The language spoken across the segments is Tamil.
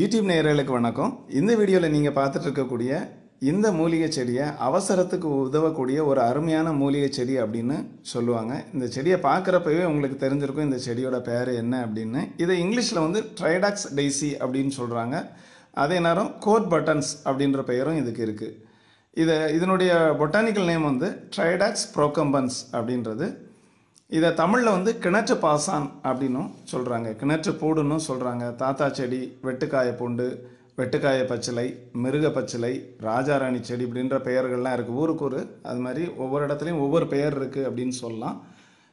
யூடியூப் நேயர்களுக்கு வணக்கம். இந்த வீடியோவில் நீங்கள் பார்த்துட்டு இருக்கக்கூடிய இந்த மூலிகை செடியை அவசரத்துக்கு உதவக்கூடிய ஒரு அருமையான மூலிகை செடி அப்படின்னு சொல்லுவாங்க. இந்த செடியை பார்க்குறப்பவே உங்களுக்கு தெரிஞ்சிருக்கும் இந்த செடியோட பேர் என்ன அப்படின்னு. இதை இங்கிலீஷில் வந்து ட்ரைடாக்ஸ் டெய்ஸி அப்படின்னு சொல்கிறாங்க அதே நேரம் கோட் பட்டன்ஸ் அப்படின்ற பெயரும் இதுக்கு இருக்குது இதை இதனுடைய பொட்டானிக்கல் நேம் வந்து ட்ரைடாக்ஸ் ப்ரோகம்பன்ஸ் அப்படின்றது. இதை தமிழில் வந்து கிணற்று பாசான் அப்படின்னும் சொல்கிறாங்க கிணற்று பூடுன்னு சொல்கிறாங்க தாத்தா செடி வெட்டுக்காய பூண்டு வெட்டுக்காய பச்சிலை மிருக பச்சிலை ராஜாராணி செடி இப்படின்ற பெயர்கள்லாம் இருக்குது ஊருக்கு ஒரு அது மாதிரி ஒவ்வொரு இடத்துலையும் ஒவ்வொரு பெயர் இருக்குது அப்படின்னு சொல்லலாம்.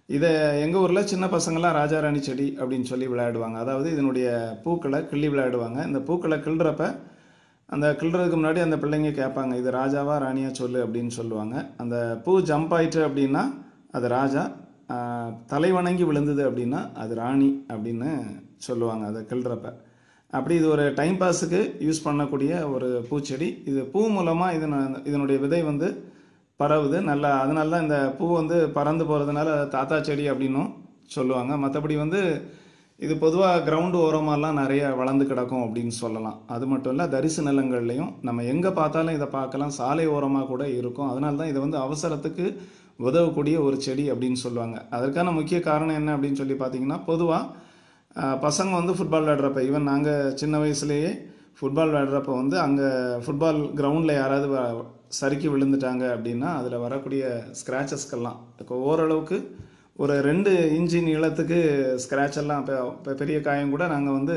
இதை எங்கள் ஊரில் சின்ன பசங்களாம் ராஜாராணி செடி அப்படின்னு சொல்லி விளையாடுவாங்க. அதாவது இதனுடைய பூக்களை கிள்ளி விளையாடுவாங்க. இந்த பூக்களை கிள்றப்ப அந்த கிள்றதுக்கு முன்னாடி அந்த பிள்ளைங்க கேட்பாங்க இது ராஜாவா ராணியா சொல்லு அப்படின்னு சொல்லுவாங்க. அந்த பூ ஜம்ப் ஆயிட்டு அப்படின்னா அது ராஜா தலை வணங்கி விழுந்தது அப்படின்னா அது ராணி அப்படின்னு சொல்லுவாங்க அதை கிள்றப்ப அப்படி இது ஒரு டைம் பாஸுக்கு யூஸ் பண்ணக்கூடிய ஒரு பூச்செடி. இது பூ மூலமாக இதன இதனுடைய விதை வந்து பரவுது. நல்லா அதனால தான் இந்த பூ வந்து பறந்து போகிறதுனால தாத்தா செடி அப்படின்னும் சொல்லுவாங்க. மற்றபடி வந்து இது பொதுவாக கிரவுண்டு ஓரமாலாம் நிறைய வளர்ந்து கிடக்கும் அப்படின்னு சொல்லலாம். அது மட்டும் இல்லை தரிசு நிலங்கள்லையும் நம்ம எங்கே பார்த்தாலும் இதை பார்க்கலாம். சாலை ஓரமாக கூட இருக்கும். அதனால தான் இதை வந்து அவசரத்துக்கு உதவக்கூடிய ஒரு செடி அப்படின்னு சொல்லுவாங்க. அதற்கான முக்கிய காரணம் என்ன அப்படின்னு சொல்லி பார்த்தீங்கன்னா பொதுவாக பசங்க வந்து ஃபுட்பால் விளையாடுறப்ப ஈவன் நாங்கள் சின்ன வயசுலேயே ஃபுட்பால் விளையாடுறப்ப வந்து அங்கே ஃபுட்பால் கிரவுண்டில் யாராவது வ- சறுக்கி விழுந்துட்டாங்க அப்படின்னா அதில் வரக்கூடிய ஸ்க்ராச்சஸ்க்கெல்லாம் இப்போ ஓரளவுக்கு ஒரு ரெண்டு இன்ச்சு நீளத்துக்கு ஸ்க்ராட்ச் எல்லாம் இப்போ பெரிய காயம் கூட நாங்கள் வந்து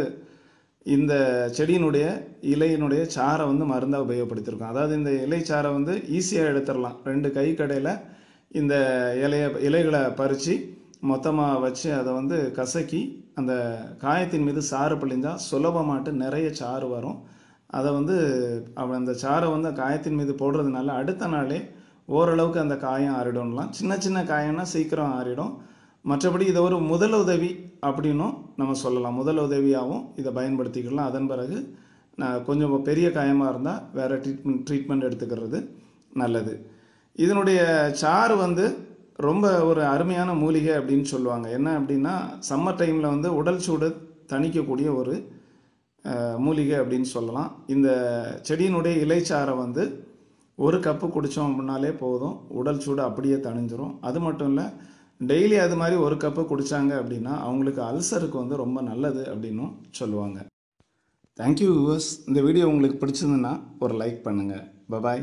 இந்த செடியினுடைய இலையினுடைய சாறை வந்து மருந்தாக உபயோகப்படுத்தியிருக்கோம் அதாவது இந்த இலை சாறை வந்து ஈஸியாக எடுத்துடலாம். ரெண்டு கை கடையில் இந்த இலைய இலைகளை பறித்து மொத்தமாக வச்சு அதை வந்து கசக்கி அந்த காயத்தின் மீது சாறு பிழிஞ்சா சுலபமாட்டு நிறைய சாறு வரும். அதை வந்து அவன் அந்த சாறை வந்து காயத்தின் மீது போடுறதுனால அடுத்த நாளே ஓரளவுக்கு அந்த காயம் ஆறிடும்லாம். சின்ன சின்ன காயம்னா சீக்கிரம் ஆறிடும். மற்றபடி இதை ஒரு முதல் உதவி அப்படின்னும் நம்ம சொல்லலாம். முதல் உதவியாகவும் இதை பயன்படுத்திக்கலாம். அதன் பிறகு நான் கொஞ்சம் பெரிய காயமாக இருந்தால் வேறு ட்ரீட்மெண்ட் ட்ரீட்மெண்ட் எடுத்துக்கிறது நல்லது. இதனுடைய சாறு வந்து ரொம்ப ஒரு அருமையான மூலிகை அப்படின்னு சொல்லுவாங்க. என்ன அப்படின்னா சம்மர் டைமில் வந்து உடல் சூடு தணிக்கக்கூடிய ஒரு மூலிகை அப்படின்னு சொல்லலாம். இந்த செடியினுடைய இலைச்சாறை வந்து ஒரு கப்பு குடித்தோம் அப்படின்னாலே போதும். உடல் சூடு அப்படியே தணிஞ்சிரும். அது மட்டும் இல்லை டெய்லி அது மாதிரி ஒரு கப்பு குடித்தாங்க அப்படின்னா அவங்களுக்கு அல்சருக்கு வந்து ரொம்ப நல்லது அப்படின்னும் சொல்லுவாங்க. தேங்க்யூ வியூவர்ஸ் இந்த வீடியோ உங்களுக்கு பிடிச்சிருந்துன்னா ஒரு லைக் பண்ணுங்கள் பபாய்